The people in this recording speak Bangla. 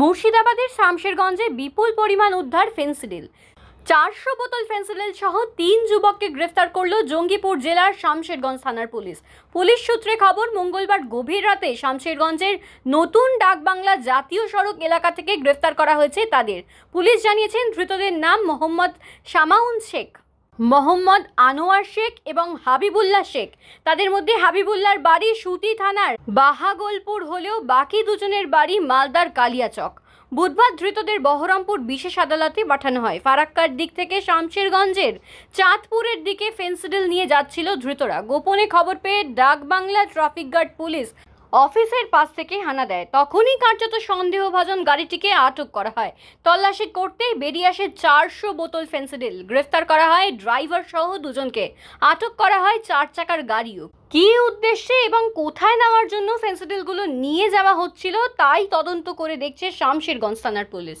মুর্শিদাবাদের শামশেরগঞ্জে বিপুল পরিমাণ উদ্ধার ফেন্সিডিল। চারশো বোতল ফেন্সিডিল সহ তিন যুবককে গ্রেফতার করল জঙ্গিপুর জেলার শামশেরগঞ্জ থানার পুলিশ। পুলিশ সূত্রে খবর, মঙ্গলবার গভীর রাতে শামশেরগঞ্জের নতুন ডাকবাংলা জাতীয় সড়ক এলাকা থেকে গ্রেফতার করা হয়েছে তাদের। পুলিশ জানিয়েছেন, ধৃতদের নাম মোহাম্মদ শামাউন শেখ। মোহাম্মদ আনোয়ার শেখ এবং হাবিবুল্লাহ শেখ। তাদের মধ্যে হাবিবুল্লাহর বাড়ি সুতি থানার বাহাগোলপুর হলেও বাকি দুজনের বাড়ি মালদার কালিয়াচক। বুধবার ধৃতদের বহরমপুর বিশেষ আদালতে পাঠানো হয়। ফারাক্কার দিক থেকে শামশেরগঞ্জের চাঁদপুরের দিকে ফেন্সিডিল নিয়ে যাচ্ছিল ধৃতরা। গোপনে খবর পেয়ে ডাকবাংলা ট্রাফিক গার্ড পুলিশ অফিসের পাশ থেকে হানা দেয়। তখনই কার্যত সন্দেহভাজন গাড়িটিকে আটক করা হয়। তল্লাশি করতেই বেরিয়ে আসে চারশো বোতল ফেন্সিডিল। গ্রেফতার করা হয় ড্রাইভার সহ দুজনকে। আটক করা হয় চার চাকার গাড়িও। কী উদ্দেশ্যে এবং কোথায় নেওয়ার জন্য ফেন্সিডিলগুলো নিয়ে যাওয়া হচ্ছিল, তাই তদন্ত করে দেখছে শামশেরগঞ্জ থানার পুলিশ।